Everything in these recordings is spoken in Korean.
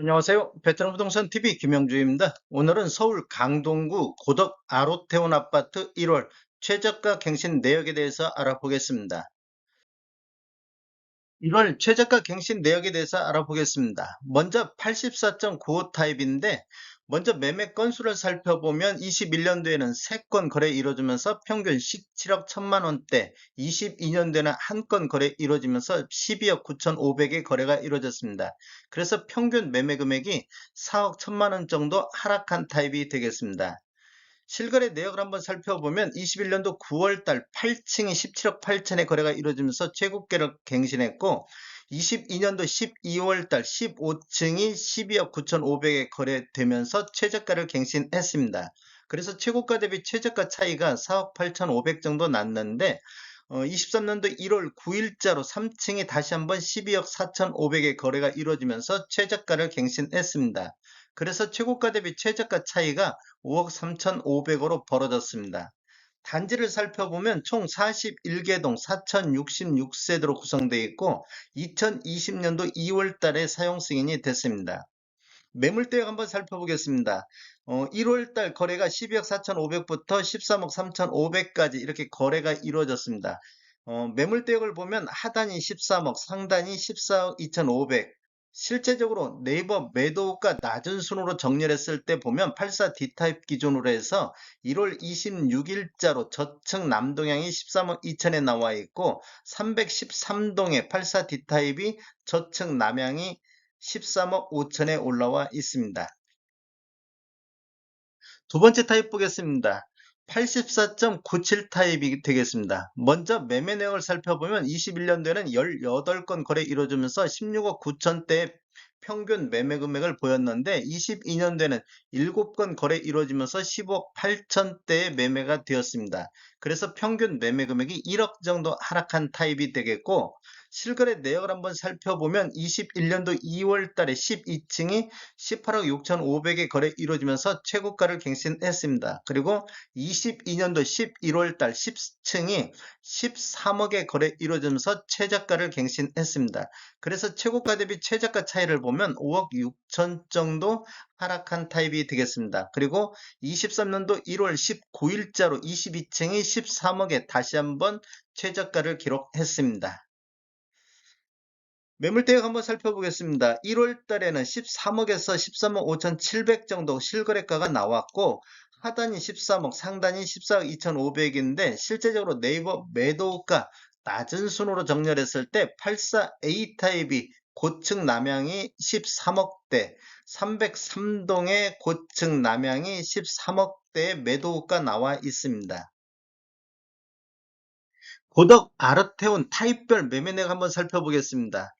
안녕하세요. 베트남 부동산 TV 김영주입니다. 오늘은 서울 강동구 고덕 아로테온 아파트 1월 최저가 갱신 내역에 대해서 알아보겠습니다. 1월 최저가 갱신 내역에 대해서 알아보겠습니다. 먼저 84.95 타입인데 먼저 매매 건수를 살펴보면 21년도에는 3건 거래 이루어지면서 평균 17억 1천만 원대, 22년도에는 한건 거래 이루어지면서 12억 9천5백의 거래가 이루어졌습니다. 그래서 평균 매매 금액이 4억 1천만 원 정도 하락한 타입이 되겠습니다. 실거래 내역을 한번 살펴보면 21년도 9월달 8층이 17억 8천의 거래가 이루어지면서 최고가를 갱신했고 22년도 12월달 15층이 12억 9천5백에 거래되면서 최저가를 갱신했습니다. 그래서 최고가 대비 최저가 차이가 4억 8천5백 정도 났는데 어, 23년도 1월 9일자로 3층이 다시 한번 12억 4천5백의 거래가 이루어지면서 최저가를 갱신했습니다. 그래서 최고가 대비 최저가 차이가 5억 3,500으로 벌어졌습니다. 단지를 살펴보면 총 41개 동 4,066세대로 구성되어 있고 2020년도 2월 달에 사용 승인이 됐습니다. 매물대역 한번 살펴보겠습니다. 어, 1월 달 거래가 12억 4,500부터 13억 3,500까지 이렇게 거래가 이루어졌습니다. 어, 매물대역을 보면 하단이 13억, 상단이 14억 2,500, 실제적으로 네이버 매도가 낮은 순으로 정렬했을 때 보면 84 D타입 기준으로 해서 1월 26일자로 저층 남동향이 13억 2천에 나와 있고 313동의 84 D타입이 저층 남향이 13억 5천에 올라와 있습니다. 두 번째 타입 보겠습니다. 84.97 타입이 되겠습니다. 먼저 매매 내역을 살펴보면 21년도에는 18건 거래 이루어지면서 16억 9천대의 평균 매매 금액을 보였는데 22년도에는 7건 거래 이루어지면서 15억 8천대의 매매가 되었습니다. 그래서 평균 매매 금액이 1억 정도 하락한 타입이 되겠고 실거래 내역을 한번 살펴보면 21년도 2월 달에 12층이 18억 6,500에 거래 이루어지면서 최고가를 갱신했습니다. 그리고 22년도 11월 달 10층이 13억에 거래 이루어지면서 최저가를 갱신했습니다. 그래서 최고가 대비 최저가 차이를 보면 5억 6천 정도 하락한 타입이 되겠습니다. 그리고 23년도 1월 19일자로 22층이 13억에 다시 한번 최저가를 기록했습니다. 매물대역 한번 살펴보겠습니다. 1월 달에는 13억에서 13억 5천7백 정도 실거래가가 나왔고 하단이 13억, 상단이 14억 2천5백인데 실제적으로 네이버 매도가 낮은 순으로 정렬했을 때 84A 타입이 고층 남향이 13억대, 303동의 고층 남향이 13억대의 매도가 나와 있습니다. 고덕 아르테온 타입별 매매액 한번 살펴보겠습니다.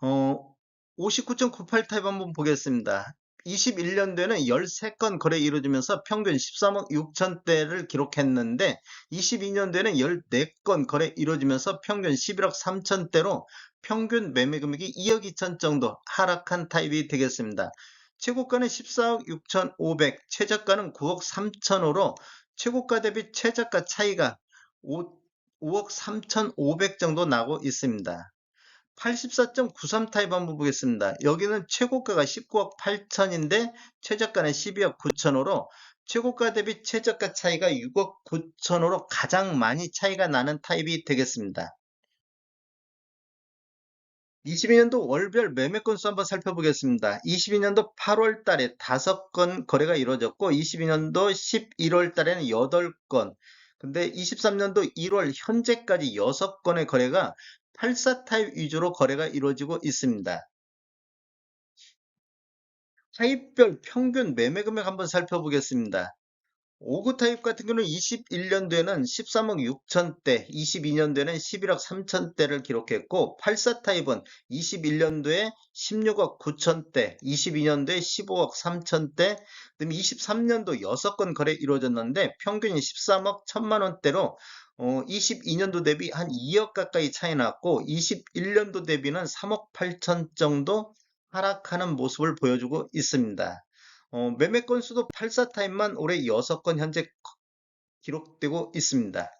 어, 59.98 타입 한번 보겠습니다. 21년도에는 13건 거래 이루어지면서 평균 13억 6천대를 기록했는데 22년도에는 14건 거래 이루어지면서 평균 11억 3천대로 평균 매매 금액이 2억 2천 정도 하락한 타입이 되겠습니다. 최고가는 14억 6천5백, 최저가는 9억 3천으로 최고가 대비 최저가 차이가 5, 5억 3천5백 정도 나고 있습니다. 84.93 타입 한번 보겠습니다. 여기는 최고가가 19억 8천인데 최저가는 12억 9천으로 최고가 대비 최저가 차이가 6억 9천으로 가장 많이 차이가 나는 타입이 되겠습니다. 22년도 월별 매매 건수 한번 살펴보겠습니다. 22년도 8월 달에 5건 거래가 이루어졌고 22년도 11월 달에는 8건 근데 23년도 1월 현재까지 6건의 거래가 84 타입 위주로 거래가 이루어지고 있습니다. 타입별 평균 매매 금액 한번 살펴보겠습니다. 5구 타입 같은 경우는 21년도에는 13억 6천대, 22년도에는 11억 3천대를 기록했고 84 타입은 21년도에 16억 9천대, 22년도에 15억 3천대, 그다음에 23년도 6건 거래 이루어졌는데 평균이 13억 1천만 원대로 어, 22년도 대비 한 2억 가까이 차이 났고 21년도 대비는 3억 8천 정도 하락하는 모습을 보여주고 있습니다. 어, 매매 건수도 84타임만 올해 6건 현재 기록되고 있습니다.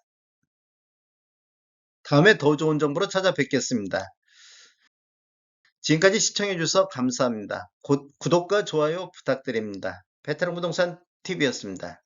다음에 더 좋은 정보로 찾아뵙겠습니다. 지금까지 시청해주셔서 감사합니다. 곧 구독과 좋아요 부탁드립니다. 베테랑 부동산 TV였습니다.